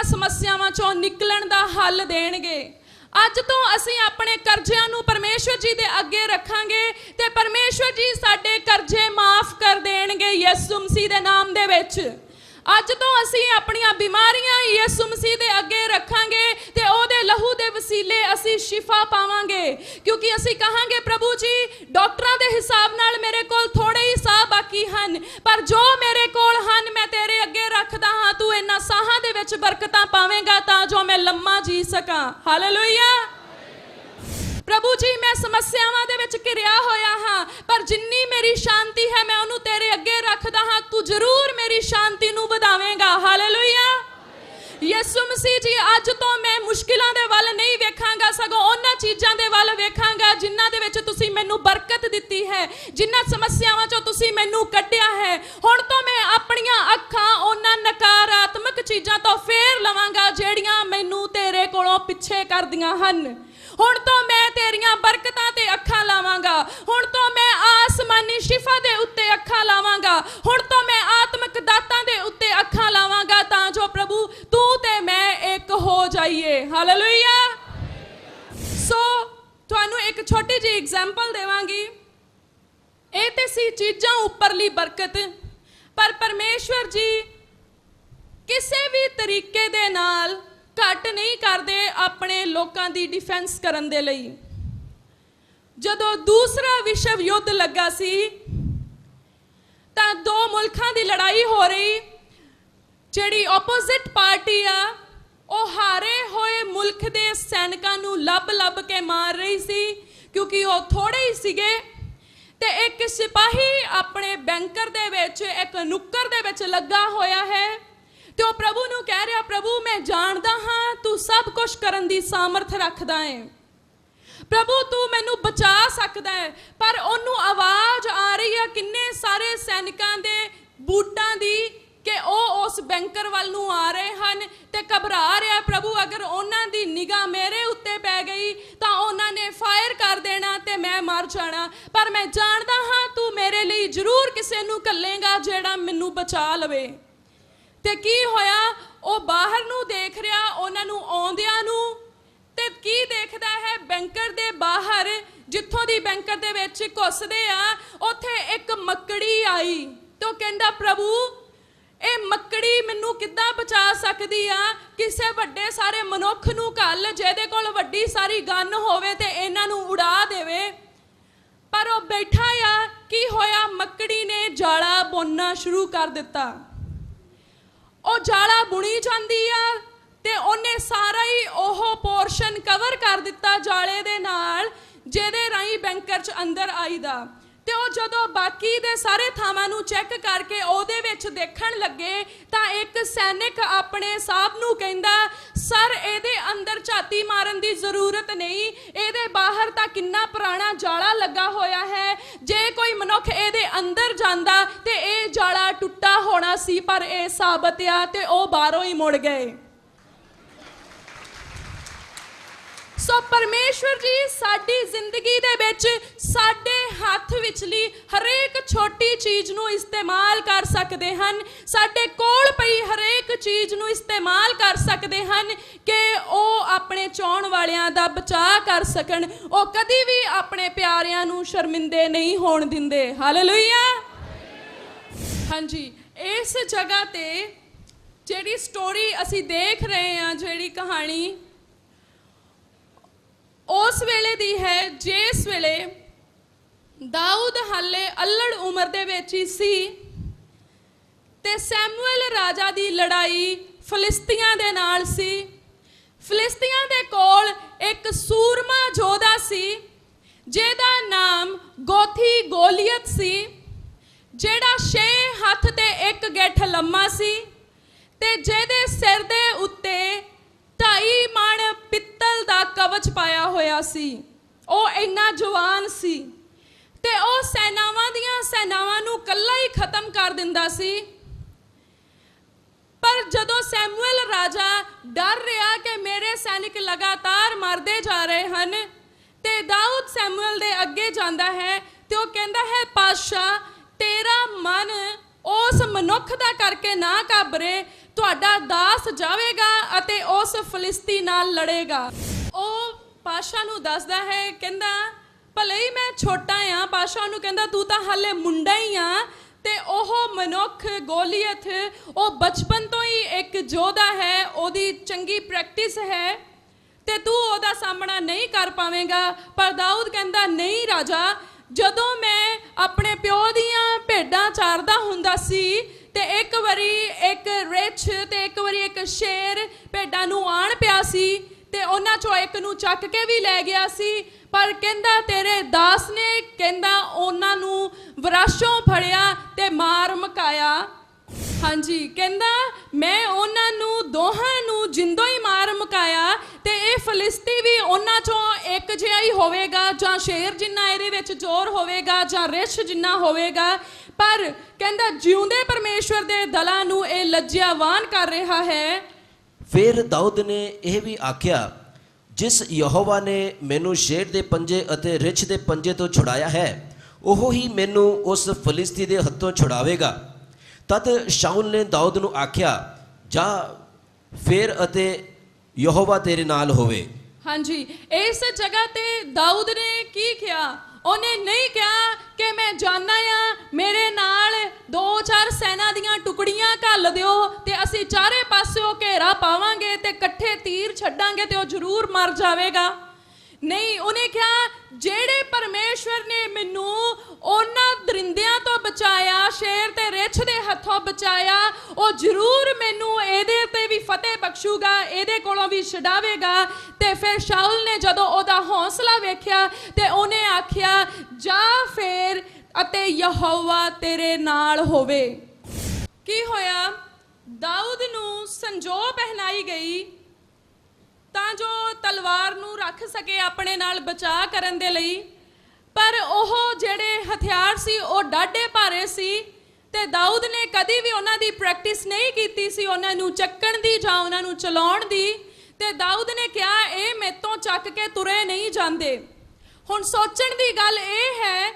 ਉਹਨਾਂ ਸਮੱਸਿਆਵਾਂ ਚੋਂ ਨਿਕਲਣ ਦਾ ਹੱਲ ਦੇਣਗੇ। ਅੱਜ ਤੋਂ ਅਸੀਂ ਆਪਣੇ ਕਰਜ਼ਿਆਂ ਨੂੰ ਪਰਮੇਸ਼ਵਰ ਜੀ ਦੇ ਅੱਗੇ ਰੱਖਾਂਗੇ ਤੇ ਪਰਮੇਸ਼ਵਰ ਜੀ ਸਾਡੇ ਕਰਜ਼ੇ ਮਾਫ ਕਰ ਦੇਣਗੇ ਯਿਸੂ ਮਸੀਹ ਦੇ ਨਾਮ ਦੇ ਵਿੱਚ। ਅੱਜ ਤੋਂ ਅਸੀਂ ਆਪਣੀਆਂ ਬਿਮਾਰੀਆਂ ਯਿਸੂ ਮਸੀਹ ਦੇ ਅੱਗੇ ਰੱਖਾਂਗੇ ਤੇ ਉਹਦੇ ਲਹੂ ਦੇ ਵਸੀਲੇ ਅਸੀਂ ਸ਼ਿਫਾ ਪਾਵਾਂਗੇ। ਕਿਉਂਕਿ ਅਸੀਂ ਕਹਾਂਗੇ, ਪ੍ਰਭੂ ਜੀ, ਡਾਕਟਰਾਂ ਦੇ ਹਿਸਾਬ ਨਾਲ ਮੇਰੇ ਕੋਲ ਥੋੜੇ ਹੀ ਸਾਹ ਬਾਕੀ ਹਨ, ਪਰ ਜੋ ਮੇਰੇ ਕੋਲ ਬਰਕਤਾਂ ਪਾਵੇਂਗਾ ਤਾਂ ਜੋ ਮੈਂ ਲੰਮਾ ਜੀ ਸਕਾਂ। ਹਾਲੇਲੂਇਆ ਪ੍ਰਭੂ ਜੀ, ਮੈਂ ਸਮੱਸਿਆਵਾਂ ਦੇ ਵਿੱਚ ਘਿਰਿਆ ਹੋਇਆ ਹਾਂ, ਪਰ ਜਿੰਨੀ ਮੇਰੀ ਸ਼ਾਂਤੀ ਹੈ, ਮੈਂ ਉਹਨੂੰ ਤੇਰੇ ਅੱਗੇ ਰੱਖਦਾ ਹਾਂ। ਤੂੰ ਜ਼ਰੂਰ ਮੇਰੀ ਸ਼ਾਂਤੀ ਨੂੰ ਵਧਾਵੇਂਗਾ। ਹਾਲੇਲੂਇਆ ਯਿਸੂ ਮਸੀਹ ਜੀ, ਅੱਜ ਤੋਂ ਮੈਂ ਮੁਸ਼ਕਿਲਾਂ ਦੇ ਵੱਲ ਨਹੀਂ ਵੇਖਾਂਗਾ, ਸਗੋਂ ਉਹਨਾਂ ਚੀਜ਼ਾਂ ਦੇ ਵੱਲ ਵੇਖਾਂਗਾ, ਜਿਨ੍ਹਾਂ ਦੇ ਵਿੱਚ ਤੁਸੀਂ ਮੈਨੂੰ ਬਰਕਤ ਦਿੱਤੀ ਹੈ, ਜਿਨ੍ਹਾਂ ਸਮੱਸਿਆਵਾਂ ਚੋਂ ਤੁਸੀਂ ਮੈਨੂੰ ਕੱਢਿਆ ਹੈ। ਹੁਣ ਤੋਂ ਕਰਦੀਆਂ ਹਨ। ਹੁਣ ਤੋਂ ਮੈਂ ਤੇਰੀਆਂ ਬਰਕਤਾਂ ਤੇ ਅੱਖਾਂ ਲਾਵਾਂਗਾ। ਹੁਣ ਤੋਂ ਮੈਂ ਆਸਮਾਨੀ ਸ਼ਿਫਾ ਦੇ ਉੱਤੇ ਅੱਖਾਂ ਲਾਵਾਂਗਾ। ਹੁਣ ਤੋਂ ਮੈਂ ਆਤਮਿਕ ਦਾਤਾਂ ਦੇ ਉੱਤੇ ਅੱਖਾਂ ਲਾਵਾਂਗਾ ਤਾਂ ਜੋ ਪ੍ਰਭੂ, ਤੂੰ ਤੇ ਮੈਂ ਇੱਕ ਹੋ ਜਾਈਏ। ਹਾਲੇਲੂਇਆ ਸੋ ਤੁਹਾਨੂੰ ਇੱਕ ਛੋਟੀ ਜਿਹੀ ਐਗਜ਼ਾਮਪਲ ਦੇਵਾਂਗੀ। ਇਹ ਤੇ ਸੀ ਚੀਜ਼ਾਂ ਉੱਪਰਲੀ ਬਰਕਤ। ਪਰ ਪਰਮੇਸ਼ਵਰ ਜੀ, ਕਿਸੇ ਵੀ ਤਰੀਕੇ ਦੇ ਨਾਲ ਘੱਟ ਨਹੀਂ ਕਰਦੇ ਆਪਣੇ ਲੋਕਾਂ ਦੀ ਡਿਫੈਂਸ ਕਰਨ ਦੇ ਲਈ। ਜਦੋਂ ਦੂਸਰਾ ਵਿਸ਼ਵ ਯੁੱਧ ਲੱਗਾ ਸੀ, ਤਾਂ ਦੋ ਮੁਲਕਾਂ ਦੀ ਲੜਾਈ ਹੋ ਰਹੀ। ਜਿਹੜੀ ਆਪੋਜ਼ਿਟ ਪਾਰਟੀ ਆ, ਉਹ ਹਾਰੇ ਹੋਏ ਮੁਲਕ ਦੇ ਸੈਨਿਕਾਂ ਨੂੰ ਲੱਭ-ਲੱਭ ਕੇ ਮਾਰ ਰਹੀ ਸੀ, ਕਿਉਂਕਿ ਉਹ ਥੋੜੇ ਹੀ ਸੀਗੇ। ਤੇ ਇੱਕ ਸਿਪਾਹੀ ਆਪਣੇ ਬੈਂਕਰ ਦੇ ਵਿੱਚ, ਇੱਕ ਨੁੱਕਰ ਦੇ ਵਿੱਚ ਲੱਗਾ ਹੋਇਆ ਹੈ। ਤੇ ਉਹ ਪ੍ਰਭੂ ਨੂੰ ਕਹਿ ਰਿਹਾ, ਪ੍ਰਭੂ, ਮੈਂ ਜਾਣਦਾ ਹਾਂ, ਤੂੰ ਸਭ ਕੁਝ ਕਰਨ ਦੀ ਸਾਮਰਥ ਰੱਖਦਾ ਹੈ ਪ੍ਰਭੂ, ਤੂੰ ਮੈਨੂੰ ਬਚਾ ਸਕਦਾ ਹੈ ਪਰ ਉਹਨੂੰ ਆਵਾਜ਼ ਆ ਰਹੀ ਹੈ ਕਿੰਨੇ ਸਾਰੇ ਸੈਨਿਕਾਂ ਦੇ ਬੂਟਾਂ ਦੀ ਕਿ ਉਹ ਉਸ ਬੈਂਕਰ ਵੱਲ ਨੂੰ ਆ ਰਹੇ ਹਨ ਤੇ ਘਬਰਾ ਰਿਹਾ। ਪ੍ਰਭੂ, ਅਗਰ ਉਹਨਾਂ ਦੀ ਨਿਗਾਹ ਮੇਰੇ ਉੱਤੇ ਪੈ ਗਈ, ਤਾਂ ਉਹਨਾਂ ਨੇ ਫਾਇਰ ਕਰ ਦੇਣਾ ਤੇ ਮੈਂ ਮਰ ਜਾਣਾ। ਪਰ ਮੈਂ ਜਾਣਦਾ ਹਾਂ, ਤੂੰ ਮੇਰੇ ਲਈ ਜ਼ਰੂਰ ਕਿਸੇ ਨੂੰ ਕੱਲੇਗਾ ਜਿਹੜਾ ਮੈਨੂੰ ਬਚਾ ਲਵੇ। ਤੇ ਕੀ ਹੋਇਆ? ਉਹ ਬਾਹਰ ਨੂੰ ਦੇਖ ਰਿਹਾ, ਉਹਨਾਂ ਨੂੰ ਆਉਂਦਿਆਂ ਨੂੰ। ਤੇ ਕੀ ਦੇਖਦਾ ਹੈ? ਬੈਂਕਰ ਦੇ ਬਾਹਰ, ਜਿੱਥੋਂ ਦੀ ਬੈਂਕਰ ਦੇ ਵਿੱਚ ਘੁੱਸਦੇ ਆ, ਉੱਥੇ ਇੱਕ ਮੱਕੜੀ ਆਈ। ਤੇ ਉਹ ਕਹਿੰਦਾ, ਪ੍ਰਭੂ, ਇਹ ਮੱਕੜੀ ਮੈਨੂੰ ਕਿੱਦਾਂ ਬਚਾ ਸਕਦੀ ਆ? ਕਿਸੇ ਵੱਡੇ ਸਾਰੇ ਮਨੁੱਖ ਨੂੰ ਕੱਲ ਜਿਹਦੇ ਕੋਲ ਵੱਡੀ ਸਾਰੀ ਗਨ ਹੋਵੇ ਤੇ ਇਹਨਾਂ ਨੂੰ ਉਡਾ ਦੇਵੇ। ਪਰ ਉਹ ਬੈਠਾ ਆ। ਕੀ ਹੋਇਆ? ਮੱਕੜੀ ਨੇ ਜਾਲਾ ਬੁਣਨਾ ਸ਼ੁਰੂ ਕਰ ਦਿੱਤਾ। ਉਹ ਜਾਲਾ ਬੁਣੀ ਜਾਂਦੀ ਆ ਤੇ ਉਹਨੇ ਸਾਰਾ ਹੀ ਉਹ ਪੋਰਸ਼ਨ ਕਵਰ ਕਰ ਦਿੱਤਾ ਜਾਲੇ ਦੇ ਨਾਲ, ਜਿਹਦੇ ਰਾਹੀਂ ਬੈਂਕਰ ਚ ਅੰਦਰ ਆਈਦਾ। ਤੇ ਉਹ ਜਦੋਂ ਬਾਕੀ ਦੇ ਸਾਰੇ ਥਾਵਾਂ ਨੂੰ ਚੈੱਕ ਕਰਕੇ ਉਹਦੇ ਵਿੱਚ ਦੇਖਣ ਲੱਗੇ, ਤਾਂ ਇੱਕ ਸੈਨਿਕ ਆਪਣੇ ਸਾਹਿਬ ਨੂੰ ਕਹਿੰਦਾ, ਸਰ, ਇਹਦੇ ਅੰਦਰ ਝਾਤੀ ਮਾਰਨ ਦੀ ਜ਼ਰੂਰਤ ਨਹੀਂ। ਇਹਦੇ ਬਾਹਰ ਤਾਂ ਕਿੰਨਾ ਪੁਰਾਣਾ ਜਾਲਾ ਲੱਗਾ ਹੋਇਆ ਹੈ। ਜੇ ਕੋਈ ਮਨੁੱਖ ਇਹਦੇ ਅੰਦਰ ਜਾਂਦਾ ਤੇ ਹੋਣਾ ਸੀ, ਪਰ ਇਹ ਸਾਬਤ ਆ ਤੇ ਉਹ ਬਾਹਰੋਂ ਹੀ ਮੁੜ ਗਏ। ਸੋ ਪਰਮੇਸ਼ਵਰ ਜੀ, ਸਾਡੀ ਜ਼ਿੰਦਗੀ ਦੇ ਵਿੱਚ ਸਾਡੇ ਹੱਥ ਵਿਚਲੀ ਹਰੇਕ ਛੋਟੀ ਚੀਜ਼ ਨੂੰ ਇਸਤੇਮਾਲ ਕਰ ਸਕਦੇ ਹਨ। ਸਾਡੇ ਕੋਲ ਪਈ ਹਰੇਕ ਚੀਜ਼ ਨੂੰ ਇਸਤੇਮਾਲ ਕਰ ਸਕਦੇ ਹਨ ਕਿ ਉਹ ਆਪਣੇ ਚਾਹਣ ਵਾਲਿਆਂ ਦਾ ਬਚਾਅ ਕਰ ਸਕਣ। ਉਹ ਕਦੀ ਵੀ ਆਪਣੇ ਪਿਆਰਿਆਂ ਨੂੰ ਸ਼ਰਮਿੰਦੇ ਨਹੀਂ ਹੋਣ ਦਿੰਦੇ। ਹਾਲੇਲੂਇਆ ਹਾਂਜੀ ਇਸ ਜਗ੍ਹਾ ਤੇ ਜਿਹੜੀ ਸਟੋਰੀ ਅਸੀਂ ਦੇਖ ਰਹੇ ਹਾਂ, ਜਿਹੜੀ ਕਹਾਣੀ, ਉਸ ਵੇਲੇ ਦੀ ਹੈ, ਜਿਸ ਵੇਲੇ ਦਾਊਦ ਹਾਲੇ ਅਲੜ ਉਮਰ ਦੇ ਵਿੱਚ ਹੀ ਸੀ ਤੇ ਸੈਮੂਅਲ ਰਾਜਾ ਦੀ ਲੜਾਈ ਫਲਿਸਤੀਆਂ ਦੇ ਨਾਲ ਸੀ। ਫਲਿਸਤੀਆਂ ਦੇ ਕੋਲ ਇੱਕ ਸੂਰਮਾ ਜੋਧਾ ਸੀ, ਜਿਹਦਾ ਨਾਮ ਗੋਥੀ ਗੋਲੀਅਤ ਸੀ। ਜਿਹੜਾ 6 ਹੱਥ ਤੇ ਇੱਕ ਗਿੱਠ ਲੰਮਾ ਸੀ ਤੇ ਜਿਹਦੇ ਸਿਰ ਦੇ ਉੱਤੇ ਢਾਈ ਮਣ ਪਿੱਤਲ ਦਾ ਕਵਚ ਪਾਇਆ ਹੋਇਆ ਸੀ, ਉਹ ਇੰਨਾ ਜਵਾਨ ਸੀ ਤੇ ਉਹ ਸੈਨਾਵਾਂ ਦੀਆਂ ਸੈਨਾਵਾਂ ਨੂੰ ਕੱਲਾ ਹੀ ਖਤਮ ਕਰ ਦਿੰਦਾ ਸੀ। ਪਰ ਜਦੋਂ ਸੈਮੂਅਲ ਰਾਜਾ ਡਰ ਰਿਹਾ ਕਿ ਮੇਰੇ ਸੈਨਿਕ ਲਗਾਤਾਰ ਮਰਦੇ ਜਾ ਰਹੇ ਹਨ ਤੇ ਦਾਊਦ ਸੈਮੂਅਲ ਦੇ ਅੱਗੇ ਜਾਂਦਾ ਹੈ ਤੇ ਉਹ ਕਹਿੰਦਾ ਹੈ ਪਾਸ਼ਾ ਤੇਰਾ ਮਨ ਉਸ ਮਨੁੱਖ ਦਾ ਕਰਕੇ ਨਾ ਘਾਬਰੇ, ਤੁਹਾਡਾ ਦਾਸ ਜਾਵੇਗਾ ਅਤੇ ਉਸ ਫਲਿਸਤੀ ਨਾਲ ਲੜੇਗਾ। ਉਹ ਪਾਸ਼ਾ ਨੂੰ ਦੱਸਦਾ ਹੈ, ਕਹਿੰਦਾ, ਭਲੇ ਹੀ ਮੈਂ ਛੋਟਾ ਆ। ਪਾਸ਼ਾ ਨੂੰ ਕਹਿੰਦਾ, ਤੂੰ ਤਾਂ ਹਾਲੇ ਮੁੰਡਾ ਹੀ ਆ। ਤੇ ਉਹ ਮਨੁੱਖ ਗੋਲੀਅਥ ਉਹ ਬਚਪਨ ਤੋਂ ਹੀ ਇੱਕ ਯੋਧਾ ਹੈ, ਉਹਦੀ ਚੰਗੀ ਪ੍ਰੈਕਟਿਸ ਹੈ ਤੇ ਤੂੰ ਉਹਦਾ ਸਾਹਮਣਾ ਨਹੀਂ ਕਰ ਪਾਵੇਂਗਾ। ਪਰ ਦਾਊਦ ਕਹਿੰਦਾ, ਨਹੀਂ ਰਾਜਾ, ਜਦੋਂ ਮੈਂ ਆਪਣੇ ਪਿਓ ਦੀਆਂ ਭੇਡਾਂ ਹੁੰਦਾ ਸੀ ਤੇ ਇੱਕ ਵਾਰੀ ਇੱਕ ਰਿਛ ਤੇ ਇੱਕ ਵਾਰੀ ਇੱਕ ਸ਼ੇਰ ਭੇਡਾਂ ਨੂੰ ਆਣ ਪਿਆ ਸੀ ਤੇ ਉਹਨਾਂ ਚੋਂ ਇੱਕ ਨੂੰ ਚੱਕ ਕੇ ਵੀ ਲੈ ਗਿਆ ਸੀ। ਪਰ ਕਹਿੰਦਾ, ਤੇਰੇ ਦਾਸ ਨੇ ਕਹਿੰਦਾ, ਉਹਨਾਂ ਨੂੰ ਵਿਰਾਸ਼ੋਂ ਫੜਿਆ ਤੇ ਮਾਰ ਮਕਾਇਆ। ਹਾਂਜੀ, ਕਹਿੰਦਾ, ਮੈਂ ਉਹਨਾਂ ਨੂੰ ਦੋਹਾਂ ਨੂੰ ਜਿੰਦੋ ਹੀ ਮਾਰ ਮੁਕਾਇਆ ਤੇ ਇਹ ਫਲਿਸਤੀ ਵੀ ਉਹਨਾਂ ਚੋਂ ਇੱਕ ਜਿਹਾ ਹੀ ਹੋਵੇਗਾ ਜਾਂ ਸ਼ੇਰ ਜਿੰਨਾ ਇਹਦੇ ਵਿੱਚ ਜ਼ੋਰ ਹੋਵੇਗਾ ਜਾਂ ਰਿਸ਼ ਜਿੰਨਾ ਹੋਵੇਗਾ। ਪਰ ਕਹਿੰਦਾ ਜਿਉਂਦੇ ਪਰਮੇਸ਼ਵਰ ਦੇ ਦਲਾਂ ਨੂੰ ਇਹ ਲੱਜਿਆਵਾਨ ਕਰ ਰਿਹਾ ਹੈ। ਫਿਰ ਦਾਊਦ ਨੇ ਇਹ ਵੀ ਆਖਿਆ ਜਿਸ ਯਹੋਵਾ ਨੇ ਮੈਨੂੰ ਸ਼ੇਰ ਦੇ ਪੰਜੇ ਅਤੇ ਰਿਛ ਦੇ ਪੰਜੇ ਤੋਂ ਛੁਡਾਇਆ ਹੈ ਉਹ ਹੀ ਮੈਨੂੰ ਉਸ ਫਲਿਸਤੀ ਦੇ ਹੱਥੋਂ ਛੁਡਾਵੇਗਾ। ਤਦ ਸ਼ਾਉਲ ਨੇ ਦਾਊਦ ਨੂੰ ਆਖਿਆ ਜਾ ਫੇਰ ਅਤੇ ਯਹੋਵਾ ਤੇਰੇ ਨਾਲ ਹੋਵੇ। ਹਾਂਜੀ ਇਸ ਜਗ੍ਹਾ ਤੇ ਦਾਊਦ ਨੇ ਕੀ ਕਿਹਾ? ਉਹਨੇ ਨਹੀਂ ਕਿਹਾ ਕਿ ਮੈਂ ਜਾਣਾ ਆ ਮੇਰੇ ਨਾਲ ਦੋ ਚਾਰ ਸੈਨਾ ਦੀਆਂ ਟੁਕੜੀਆਂ ਘੱਲ ਦਿਓ ਤੇ ਅਸੀਂ ਚਾਰੇ ਪਾਸਿਓਂ ਘੇਰਾ ਪਾਵਾਂਗੇ ਤੇ ਇਕੱਠੇ ਤੀਰ ਛੱਡਾਂਗੇ ਤੇ ਉਹ ਜ਼ਰੂਰ ਮਰ ਜਾਵੇਗਾ। ਨਹੀਂ, ਉਹਨੇ ਕਿਹਾ, ਜਿਹੜੇ ਪਰਮੇਸ਼ਵਰ ਨੇ ਮੈਨੂੰ ਉਹਨਾਂ ਦਰਿੰਦਿਆਂ ਤੋਂ ਬਚਾਇਆ, ਸ਼ੇਰ ਤੇ ਰਿਛ ਦੇ ਹੱਥੋਂ ਬਚਾਇਆ, ਉਹ ਜ਼ਰੂਰ ਮੈਨੂੰ ਇਹਦੇ ਤੇ ਵੀ ਫਤਿਹ ਬਖਸ਼ੂਗਾ, ਇਹਦੇ ਕੋਲੋਂ ਵੀ ਛਡਾਵੇਗਾ। ਤੇ ਫਿਰ ਸ਼ਾਉਲ ਨੇ ਜਦੋਂ ਉਹਦਾ ਹੌਸਲਾ ਵੇਖਿਆ ਤੇ ਉਹਨੇ ਆਖਿਆ ਜਾ ਫੇਰ ਅਤੇ ਯਹੋਵਾ ਤੇਰੇ ਨਾਲ ਹੋਵੇ। ਕੀ ਹੋਇਆ? ਦਾਊਦ ਨੂੰ ਸੰਜੋ ਪਹਿਨਾਈ ਗਈ, ਤਾਂ ਜੋ ਤਲਵਾਰ ਨੂੰ ਰੱਖ ਸਕੇ ਆਪਣੇ ਨਾਲ ਬਚਾਅ ਕਰਨ ਦੇ ਲਈ। ਪਰ ਉਹ ਜਿਹੜੇ ਹਥਿਆਰ ਸੀ, ਉਹ ਡਾਢੇ ਭਾਰੇ ਸੀ ਤੇ ਦਾਊਦ ਨੇ ਕਦੀ ਵੀ ਉਹਨਾਂ ਦੀ ਪ੍ਰੈਕਟਿਸ ਨਹੀਂ ਕੀਤੀ ਸੀ ਉਹਨਾਂ ਨੂੰ ਚੱਕਣ ਦੀ ਜਾਂ ਉਹਨਾਂ ਨੂੰ ਚਲਾਉਣ ਦੀ। ਤੇ ਦਾਊਦ ਨੇ ਕਿਹਾ, ਇਹ ਮੇਤੋਂ ਚੱਕ ਕੇ ਤੁਰੇ ਨਹੀਂ ਜਾਂਦੇ। ਹੁਣ ਸੋਚਣ ਦੀ ਗੱਲ ਇਹ ਹੈ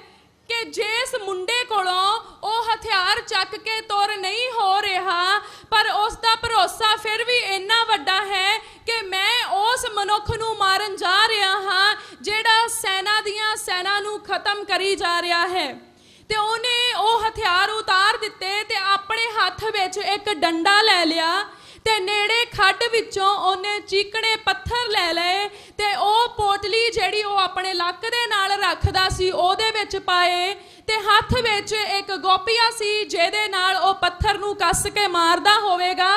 ਕਿ ਜਿਸ ਮੁੰਡੇ ਕੋਲੋਂ ਉਹ ਹਥਿਆਰ ਚੱਕ ਕੇ ਤੁਰ ਨਹੀਂ ਹੋ ਰਿਹਾ, ਪਰ ਉਸ ਦਾ ਭਰੋਸਾ ਫਿਰ ਵੀ ਇੰਨਾ ਵੱਡਾ ਹੈ ਕਿ ਮੈਂ ਉਸ ਮਨੁੱਖ ਨੂੰ ਮਾਰਨ ਜਾ ਰਿਹਾ ਹਾਂ, ਜਿਹੜਾ ਸੈਨਾ ਦੀਆਂ ਸੈਨਾ ਨੂੰ ਖਤਮ ਕਰੀ ਜਾ ਰਿਹਾ ਹੈ। ਤੇ ਉਹਨੇ ਉਹ ਹਥਿਆਰ ਉਤਾਰ ਦਿੱਤੇ ਤੇ ਆਪਣੇ ਹੱਥ ਵਿੱਚ ਇੱਕ ਡੰਡਾ ਲੈ ਲਿਆ ਤੇ ਨੇੜੇ ਖੱਡ ਵਿੱਚੋਂ ਉਹਨੇ ਚੀਕਣੇ ਪੱਥਰ ਲੈ ਲਏ ਤੇ ਜਿਹੜੀ ਉਹ ਆਪਣੇ ਲੱਕ ਦੇ ਨਾਲ ਰੱਖਦਾ ਸੀ, ਉਹਦੇ ਵਿੱਚ ਪਾਏ ਤੇ ਹੱਥ ਵਿੱਚ ਇੱਕ ਗੋਪੀਆ ਸੀ, ਜਿਹਦੇ ਨਾਲ ਉਹ ਪੱਥਰ ਨੂੰ ਕੱਸ ਕੇ ਮਾਰਦਾ ਹੋਵੇਗਾ।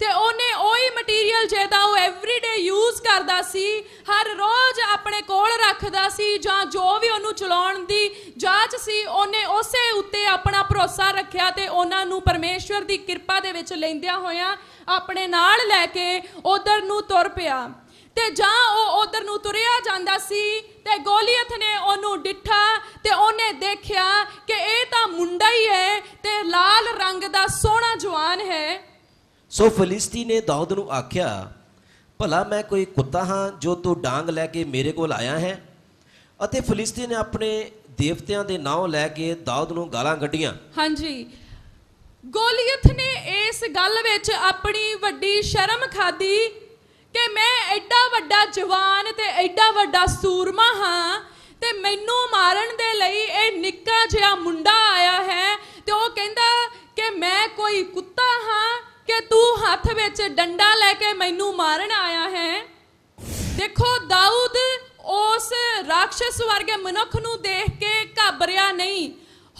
ਤੇ ਉਹਨੇ ਉਹੀ ਮਟੀਰੀਅਲ ਜਿਹਦਾ ਉਹ ਐਵਰੀਡੇ ਯੂਜ਼ ਕਰਦਾ ਸੀ, ਹਰ ਰੋਜ਼ ਆਪਣੇ ਕੋਲ ਰੱਖਦਾ ਸੀ ਜਾਂ ਜੋ ਵੀ ਉਹਨੂੰ ਚਲਾਉਣ ਦੀ ਜਾਂਚ ਸੀ, ਉਹਨੇ ਉਸੇ ਉੱਤੇ ਆਪਣਾ ਭਰੋਸਾ ਰੱਖਿਆ ਤੇ ਉਹਨਾਂ ਨੂੰ ਪਰਮੇਸ਼ਵਰ ਦੀ ਕਿਰਪਾ ਦੇ ਵਿੱਚ ਲੈਂਦਿਆਂ ਹੋਇਆਂ ਆਪਣੇ ਨਾਲ ਲੈ ਕੇ ਉਧਰ ਨੂੰ ਤੁਰ ਪਿਆ। ਤੇ ਜਾਂ ਉਹ ਉਧਰ ਨੂੰ ਤੁਰਿਆ ਜਾਂਦਾ ਸੀ ਤੇ ਗੋਲੀਅਥ ਨੇ ਉਹਨੂੰ ਡਿੱਠਾ ਤੇ ਉਹਨੇ ਦੇਖਿਆ ਕਿ ਇਹ ਤਾਂ ਮੁੰਡਾ ਹੀ ਹੈ ਤੇ ਲਾਲ ਰੰਗ ਦਾ ਸੋਹਣਾ ਜਵਾਨ ਹੈ। ਸੋ ਫਲਿਸਤੀ ਨੇ ਦਾਊਦ ਨੂੰ ਆਖਿਆ ਭਲਾ ਮੈਂ ਕੋਈ ਕੁੱਤਾ ਹਾਂ ਜੋ ਤੂੰ ਡਾਂਗ ਲੈ ਕੇ ਮੇਰੇ ਕੋਲ ਆਇਆ ਹੈ? ਅਤੇ ਫਲਿਸਤੀ ਨੇ ਆਪਣੇ ਦੇਵਤਿਆਂ ਦੇ ਨਾਮ ਲੈ ਕੇ ਦਾਊਦ ਨੂੰ ਗਾਲਾਂ ਕੱਢੀਆਂ। ਹਾਂਜੀ। ਗੋਲੀਅਥ ਨੇ ਇਸ ਗੱਲ ਵਿੱਚ ਆਪਣੀ ਵੱਡੀ ਸ਼ਰਮ ਖਾਦੀ ਕਿ ਮੈਂ ਐਡਾ ਵੱਡਾ ਜਵਾਨ ਤੇ ਐਡਾ ਵੱਡਾ ਸੂਰਮਾ ਹਾਂ ਤੇ ਮੈਨੂੰ ਮਾਰਨ ਦੇ ਲਈ ਇਹ ਨਿੱਕਾ ਜਿਹਾ ਮੁੰਡਾ ਆਇਆ ਹੈ ਤੇ ਉਹ ਕਹਿੰਦਾ ਕਿ ਮੈਂ ਕੋਈ ਕੁੱਤਾ ਹਾਂ ਕਿ ਤੂੰ ਹੱਥ ਵਿੱਚ ਡੰਡਾ ਲੈ ਕੇ ਮੈਨੂੰ ਮਾਰਨ ਆਇਆ ਹੈ। ਦੇਖੋ, ਦਾਊਦ ਉਸ ਰਾਖਸ਼ ਵਰਗੇ ਮਨੁੱਖ ਨੂੰ ਦੇਖ ਕੇ ਘਬਰਿਆ ਨਹੀਂ।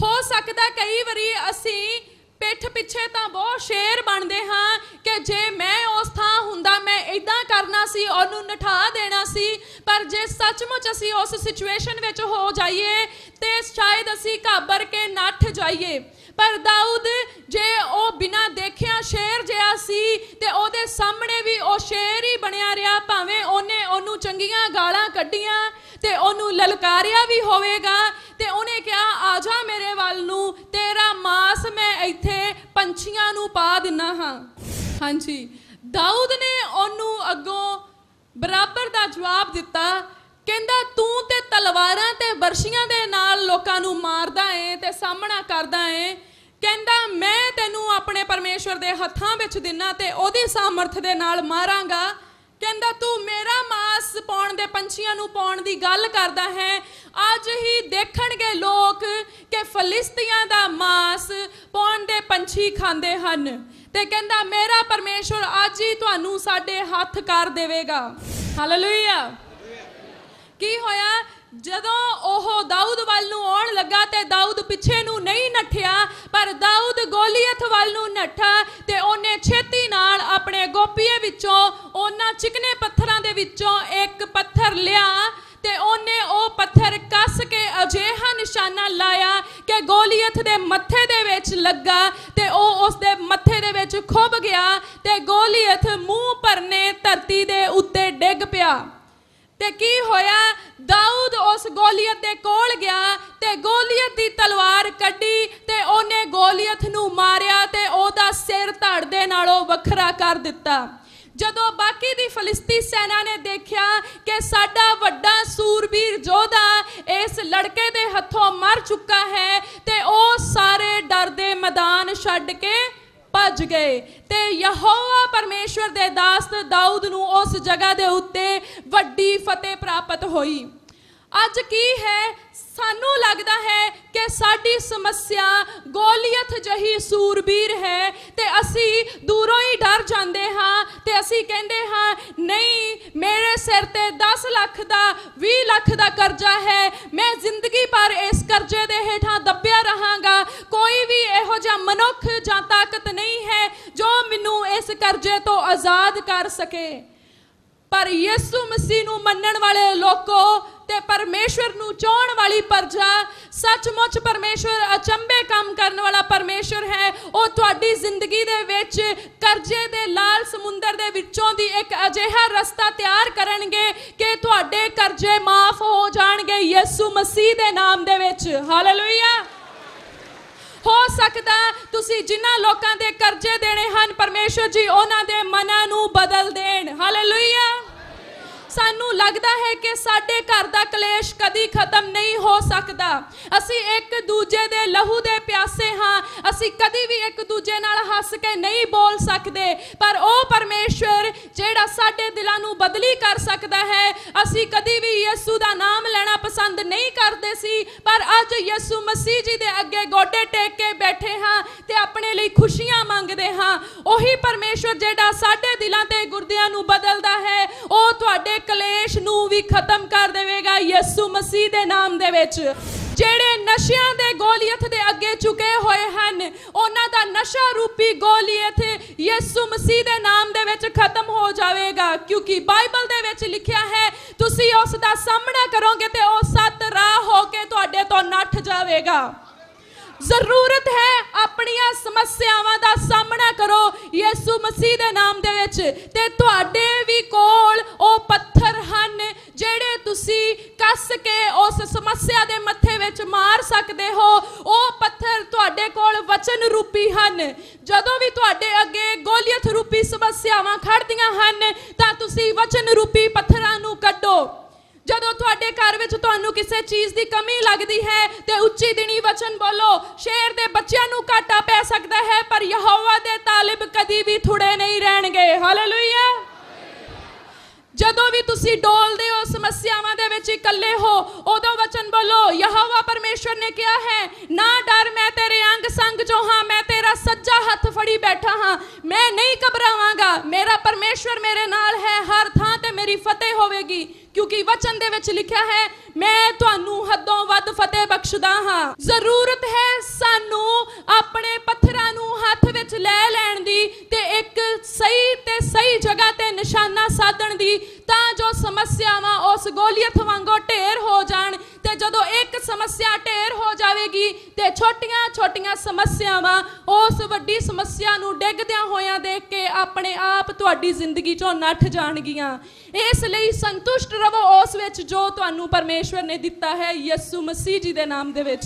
ਹੋ ਸਕਦਾ ਕਈ ਵਾਰੀ ਅਸੀਂ ਪਿੱਠ ਪਿੱਛੇ ਤਾਂ ਬਹੁਤ ਸ਼ੇਰ ਬਣਦੇ ਹਾਂ ਕਿ ਜੇ ਮੈਂ ਉਸ ਥਾਂ ਹੁੰਦਾ, ਮੈਂ ਇਦਾਂ ਕਰਨਾ ਸੀ, ਉਹਨੂੰ ਨਠਾ ਦੇਣਾ ਸੀ। ਪਰ ਜੇ ਸੱਚਮੁੱਚ ਅਸੀਂ ਉਸ ਸਿਚੁਏਸ਼ਨ ਵਿੱਚ ਹੋ ਜਾਈਏ, ਤੇ ਸ਼ਾਇਦ ਅਸੀਂ ਘਾਬਰ ਕੇ ਨੱਠ ਜਾਈਏ। ਪਰ ਦਾਊਦ, ਜੇ ਉਹ ਬਿਨਾਂ ਦੇਖਿਆ ਸ਼ੇਰ ਜਿਹਾ ਸੀ, ਤੇ ਉਹਦੇ ਸਾਹਮਣੇ ਵੀ ਉਹ ਸ਼ੇਰ ਹੀ ਬਣਿਆ ਰਿਹਾ, ਭਾਵੇਂ ਉਹਨੇ ਉਹਨੂੰ ਚੰਗੀਆਂ ਗਾਲਾਂ ਕੱਢੀਆਂ ਤੇ ਉਹਨੂੰ ਲਲਕਾਰਿਆ ਵੀ ਹੋਵੇਗਾ ਤੇ ਉਹਨੇ ਕਿਹਾ, ਆ ਜਾ ਮੇਰੇ ਵੱਲ ਨੂੰ, ਤੇਰਾ ਮਾਸ ਮੈਂ ਇੱਥੇ ਪੰਛੀਆਂ ਨੂੰ ਪਾ ਦਿੰਨਾ ਹਾਂ। ਹਾਂਜੀ। ਦਾਊਦ ਨੇ ਉਹਨੂੰ ਅੱਗੋਂ ਬਰਾਬਰ ਦਾ ਜਵਾਬ ਦਿੱਤਾ, ਕਹਿੰਦਾ, ਤੂੰ ਤੇ ਤਲਵਾਰਾਂ ਤੇ ਬਰਸ਼ੀਆਂ ਦੇ ਨਾਲ ਲੋਕਾਂ ਨੂੰ ਮਾਰਦਾ ਏ ਤੇ ਸਾਹਮਣਾ ਕਰਦਾ ਏ। ਕਹਿੰਦਾ, ਮੈਂ ਤੈਨੂੰ ਆਪਣੇ ਪਰਮੇਸ਼ਵਰ ਦੇ ਹੱਥਾਂ ਵਿੱਚ ਦਿਨਾ ਤੇ ਉਹਦੀ ਸਾਮਰਥ ਦੇ ਨਾਲ ਮਾਰਾਂਗਾ। ਕਹਿੰਦਾ, ਤੂੰ ਮੇਰਾ ਮਾਸ ਪਾਉਣ ਦੇ ਪੰਛੀਆਂ ਨੂੰ ਪਾਉਣ ਦੀ ਗੱਲ ਕਰਦਾ ਹੈ। ਅੱਜ ਹੀ ਦੇਖਣਗੇ ਲੋਕ ਕਿ ਫਲਿਸਤੀਆਂ ਦਾ ਮਾਸ ਪਾਉਣ ਦੇ ਪੰਛੀ ਖਾਂਦੇ ਹਨ। ਤੇ ਕਹਿੰਦਾ, ਮੇਰਾ ਪਰਮੇਸ਼ਵਰ ਅੱਜ ਹੀ ਤੁਹਾਨੂੰ ਸਾਡੇ ਹੱਥ ਕਰ ਦੇਵੇਗਾ। ਹਾਲੇਲੂਇਆ ਕੀ ਹੋਇਆ? ਜਦੋਂ ਉਹ ਦਾਊਦ ਵੱਲ ਨੂੰ ਆਉਣ ਲੱਗਾ ਤੇ ਦਾਊਦ ਪਿੱਛੇ ਨੂੰ ਨਹੀਂ ਨੱਠਿਆ, ਪਰ ਦਾਊਦ ਗੋਲੀਅਥ ਵੱਲ ਨੂੰ ਨੱਠਾ ਤੇ ਉਹਨੇ ਛੇਤੀ ਨਾਲ ਆਪਣੇ ਗੋਪੀਏ ਵਿੱਚੋਂ, ਉਹਨਾਂ ਚਿਕਨੇ ਪੱਥਰਾਂ ਦੇ ਵਿੱਚੋਂ ਇੱਕ ਪੱਥਰ ਲਿਆ ਤੇ ਉਹਨੇ ਉਹ ਪੱਥਰ ਕੱਸ ਕੇ ਅਜਿਹਾ ਨਿਸ਼ਾਨਾ ਲਾਇਆ ਕਿ ਗੋਲੀਅਥ ਦੇ ਮੱਥੇ ਦੇ ਵਿੱਚ ਲੱਗਾ ਤੇ ਉਹ ਉਸ ਦੇ ਮੱਥੇ ਦੇ ਵਿੱਚ ਖੁੱਭ ਗਿਆ ਤੇ ਗੋਲੀਅਥ ਮੂੰਹ ਭਰਨੇ ਧਰਤੀ ਦੇ ਤੇ ਕੀ ਹੋਇਆ? ਦਾਊਦ ਉਸ ਗੋਲੀਅਤ ਦੇ ਕੋਲ ਗਿਆ ਤੇ ਗੋਲੀਅਤ ਦੀ ਤਲਵਾਰ ਕੱਢੀ ਤੇ ਉਹਨੇ ਗੋਲੀਅਤ ਨੂੰ ਮਾਰਿਆ ਤੇ ਉਹਦਾ ਸਿਰ ਧੜ ਦੇ ਨਾਲੋਂ ਵੱਖਰਾ ਕਰ ਦਿੱਤਾ। ਜਦੋਂ ਬਾਕੀ ਦੀ ਫਲਿਸਤੀ ਸੈਨਾ ਨੇ ਦੇਖਿਆ ਕਿ ਸਾਡਾ ਵੱਡਾ ਸੂਰਬੀਰ ਯੋਧਾ ਇਸ ਲੜਕੇ ਦੇ ਹੱਥੋਂ ਮਰ ਚੁੱਕਾ ਹੈ ਤੇ ਉਹ ਸਾਰੇ ਡਰ ਦੇ ਮੈਦਾਨ ਛੱਡ ਕੇ ਭੱਜ ਗਏ। ਤੇ ਯਹੋਵਾ ਪਰਮੇਸ਼ਵਰ ਦੇ ਦਾਸ ਦਾਊਦ ਨੂੰ ਉਸ ਜਗ੍ਹਾ ਦੇ ਉੱਤੇ ਵੱਡੀ ਫਤਿਹ ਪ੍ਰਾਪਤ ਹੋਈ। ਅੱਜ ਕੀ ਹੈ? ਸਾਨੂੰ ਲੱਗਦਾ ਹੈ ਕਿ ਸਾਡੀ ਸਮੱਸਿਆ ਗੋਲੀਅਤ ਜਹੀ ਸੂਰਬੀਰ ਹੈ ਤੇ ਅਸੀਂ ਦੂਰੋਂ ਹੀ ਡਰ ਜਾਂਦੇ ਹਾਂ ਤੇ ਅਸੀਂ ਕਹਿੰਦੇ ਹਾਂ, ਨਹੀਂ, ਮੇਰੇ ਸਿਰ ਤੇ 10 ਲੱਖ ਦਾ 20 ਲੱਖ ਦਾ ਕਰਜ਼ਾ ਹੈ। ਮੈਂ ਜ਼ਿੰਦਗੀ ਭਰ ਇਸ ਕਰਜ਼ੇ ਦੇ ਹੇਠਾਂ ਦੱਬਿਆ ਰਹਾਂਗਾ। ਕੋਈ ਵੀ ਇਹੋ ਜਿਹਾ ਮਨੁੱਖ ਜਾਂ ਤਾਕਤ ਨਹੀਂ ਹੈ ਜੋ ਮੈਨੂੰ ਇਸ ਕਰਜ਼ੇ ਤੋਂ ਆਜ਼ਾਦ ਕਰ ਸਕੇ। ਪਰ ਯਿਸੂ ਮਸੀਹ ਨੂੰ ਮੰਨਣ ਵਾਲੇ ਲੋਕੋ ਤੇ ਪਰਮੇਸ਼ਵਰ ਨੂੰ ਚਾਹਣ ਵਾਲੀ ਪ੍ਰਜਾ, ਸੱਚਮੁੱਚ ਪਰਮੇਸ਼ਵਰ ਅਚੰਬੇ ਕੰਮ ਕਰਨ ਵਾਲਾ ਪਰਮੇਸ਼ਵਰ ਹੈ। ਉਹ ਤੁਹਾਡੀ ਜ਼ਿੰਦਗੀ ਦੇ ਵਿੱਚ ਕਰਜ਼ੇ ਦੇ ਲਾਲ ਸਮੁੰਦਰ ਦੇ ਵਿੱਚੋਂ ਦੀ ਇੱਕ ਅਜਿਹਾ ਰਸਤਾ ਤਿਆਰ ਕਰਨਗੇ ਕਿ ਤੁਹਾਡੇ ਕਰਜ਼ੇ ਮਾਫ ਹੋ ਜਾਣਗੇ ਯਿਸੂ ਮਸੀਹ ਦੇ ਨਾਮ ਦੇ ਵਿੱਚ। ਹਾਲੇਲੂਇਆ ਹੋ ਸਕਦਾ ਤੁਸੀਂ ਜਿਨ੍ਹਾਂ ਲੋਕਾਂ ਦੇ ਕਰਜ਼ੇ ਦੇਣੇ ਹਨ, ਪਰਮੇਸ਼ਵਰ ਜੀ, ਉਹਨਾਂ ਦੇ ਸਾਨੂੰ ਲੱਗਦਾ ਹੈ ਕਿ ਸਾਡੇ ਘਰ ਦਾ ਕਲੇਸ਼ ਕਦੀ ਖਤਮ ਨਹੀਂ ਹੋ ਸਕਦਾ। ਅਸੀਂ ਇੱਕ ਦੂਜੇ ਦੇ ਲਹੂ ਦੇ ਪਿਆਸੇ ਹਾਂ। ਅਸੀਂ ਕਦੀ ਵੀ ਇੱਕ ਦੂਜੇ ਨਾਲ ਹੱਸ ਕੇ ਨਹੀਂ ਬੋਲ ਸਕਦੇ। ਪਰ ਉਹ ਪਰਮੇਸ਼ਵਰ ਜਿਹੜਾ ਸਾਡੇ ਦਿਲਾਂ ਨੂੰ ਬਦਲੀ ਕਰ ਸਕਦਾ ਹੈ, ਅਸੀਂ ਕਦੀ ਵੀ ਯਿਸੂ ਦਾ ਨਾਮ ਲੈਣਾ ਪਸੰਦ ਨਹੀਂ ਕਰਦੇ ਸੀ। ਪਰ ਅੱਜ ਯਿਸੂ ਮਸੀਹ ਜੀ ਦੇ ਅੱਗੇ ਗੋਡੇ ਟੇਕ ਕੇ ਬੈਠੇ ਹਾਂ ਤੇ ਆਪਣੇ ਲਈ ਖੁਸ਼ੀਆਂ ਮੰਗਦੇ ਹਾਂ। ਉਹੀ ਪਰਮੇਸ਼ਵਰ ਜਿਹੜਾ ਸਾਡੇ ਦਿਲਾਂ ਤੇ ਗੁਰਦਿਆਂ ਨੂੰ ਬਦਲਦਾ ਹੈ, ਉਹ ਤੁਹਾਡੇ ਕਲੇਸ਼ ਨੂੰ ਵੀ ਖਤਮ ਕਰ ਦੇਵੇਗਾ ਯਿਸੂ ਮਸੀਹ ਦੇ ਨਾਮ ਦੇ ਵਿੱਚ। ਜਿਹੜੇ ਨਸ਼ਿਆਂ ਦੇ ਗੋਲੀਅਥ ਦੇ ਅੱਗੇ ਝੁਕੇ ਹੋਏ ਹਨ, ਉਹਨਾਂ ਦਾ ਨਸ਼ਾ ਰੂਪੀ ਗੋਲੀਅਥ ਯਿਸੂ ਮਸੀਹ ਦੇ ਨਾਮ ਦੇ ਵਿੱਚ ਖਤਮ ਹੋ ਜਾਵੇਗਾ। ਕਿਉਂਕਿ ਬਾਈਬਲ ਦੇ ਵਿੱਚ ਲਿਖਿਆ ਹੈ, ਤੁਸੀਂ ਉਸ ਦਾ ਸਾਹਮਣਾ ਕਰੋਗੇ ਤੇ ਉਹ ਸੱਤ ਰਾਹ ਹੋ ਕੇ ਤੁਹਾਡੇ ਤੋਂ ਨੱਠ ਜਾਵੇਗਾ। ਜ਼ਰੂਰਤ ਹੈ ਆਪਣੀਆਂ ਸਮੱਸਿਆਵਾਂ ਦਾ ਸਾਹਮਣਾ ਕਰੋ ਯਿਸੂ ਮਸੀਹ ਦੇ ਨਾਮ ਦੇ ਵਿੱਚ। ਤੇ ਤੁਹਾਡੇ ਵੀ ਕੋਲ ਉਹ ਪੱਥਰ ਹਨ, ਜਿਹੜੇ ਤੁਸੀਂ ਕੱਸ ਕੇ ਉਸ ਸਮੱਸਿਆ ਦੇ ਮੱਥੇ ਵਿੱਚ ਮਾਰ ਸਕਦੇ ਹੋ। ਉਹ ਪੱਥਰ ਤੁਹਾਡੇ ਕੋਲ ਵਚਨ ਰੂਪੀ ਹਨ। ਜਦੋਂ ਵੀ ਤੁਹਾਡੇ ਅੱਗੇ ਗੋਲੀਅਥ ਰੂਪੀ ਸਮੱਸਿਆਵਾਂ ਖੜਦੀਆਂ ਹਨ, ਤਾਂ ਤੁਸੀਂ ਵਚਨ ਰੂਪੀ ਪੱਥਰਾਂ ਨੂੰ ਕੱਢੋ। ਜਦੋਂ ਤੁਹਾਡੇ ਘਰ ਵਿੱਚ ਤੁਹਾਨੂੰ ਕਿਸੇ ਚੀਜ਼ ਦੀ ਕਮੀ ਲੱਗਦੀ ਹੈ, ਤੇ ਉੱਚੀ ਦਿਨੀ ਵਚਨ ਬੋਲੋ। ਸ਼ੇਰ ਦੇ ਬੱਚਿਆਂ ਨੂੰ ਘਾਟਾ ਪੈ ਸਕਦਾ ਹੈ, ਪਰ ਯਹੋਵਾ ਦੇ ਤਾਲਿਬ ਕਦੀ ਵੀ ਥੁੜੇ ਨਹੀਂ ਰਹਿਣਗੇ। ਹਾਲੇਲੂਇਆ ਜਦੋਂ ਵੀ ਤੁਸੀਂ ਡੋਲਦੇ ਹੋ, ਸਮੱਸਿਆਵਾਂ ਦੇ ਵਿੱਚ ਇਕੱਲੇ ਹੋ, ਉਦੋਂ ਵਚਨ ਬੋਲੋ, ਯਹੋਵਾ ਪਰਮੇਸ਼ਵਰ ਨੇ ਕਿਹਾ ਹੈ, ਨਾ ਡਰ, ਮੈਂ ਤੇਰੇ ਅੰਗ ਸੰਗ ਜੋ ਹਾਂ, ਮੈਂ ਤੇਰਾ ਸੱਜਾ ਹੱਥ ਫੜੀ ਬੈਠਾ ਹਾਂ। ਮੈਂ ਨਹੀਂ ਘਬਰਾਵਾਂਗਾ। ਮੇਰਾ ਪਰਮੇਸ਼ਵਰ ਮੇਰੇ ਨਾਲ ਹੈ, ਹਰ ਥਾਂ ਤੇ ਮੇਰੀ ਫਤਿਹ ਹੋਵੇਗੀ। ਕਿਉਂਕਿ ਵਚਨ ਦੇ ਵਿੱਚ ਲਿਖਿਆ ਹੈ, ਮੈਂ ਤੁਹਾਨੂੰ ਹੱਦੋਂ ਵੱਧ ਫਤਿਹ ਬਖਸ਼ਦਾ ਹਾਂ। ਜ਼ਰੂਰਤ ਹੈ ਸਾਨੂੰ ਆਪਣੇ ਪੱਥਰਾਂ ਸਾਰੀ ਜਗ੍ਹਾ ਤੇ ਨਿਸ਼ਾਨਾ ਸਾਧਣ ਦੀ, ਤਾਂ ਜੋ ਸਮੱਸਿਆਵਾਂ ਉਸ ਗੋਲੀਅਤ ਵਾਂਗੋ ਢੇਰ ਹੋ ਜਾਣ ਤੇ ਜਦੋਂ ਇੱਕ ਸਮੱਸਿਆ ਢੇਰ ਹੋ ਜਾਵੇਗੀ ਤੇ ਛੋਟੀਆਂ ਛੋਟੀਆਂ ਸਮੱਸਿਆਵਾਂ ਉਸ ਵੱਡੀ ਸਮੱਸਿਆ ਨੂੰ ਡਿੱਗਦਿਆਂ ਹੋਇਆਂ ਦੇਖ ਕੇ ਆਪਣੇ ਆਪ ਤੁਹਾਡੀ ਜ਼ਿੰਦਗੀ ਚੋਂ ਨੱਠ ਜਾਣਗੀਆਂ। ਇਸ ਲਈ ਸੰਤੁਸ਼ਟ ਰਹੋ ਉਸ ਵਿੱਚ ਜੋ ਤੁਹਾਨੂੰ ਪਰਮੇਸ਼ਵਰ ਨੇ ਦਿੱਤਾ ਹੈ, ਯਿਸੂ ਮਸੀਹ ਜੀ ਦੇ ਨਾਮ ਦੇ ਵਿੱਚ।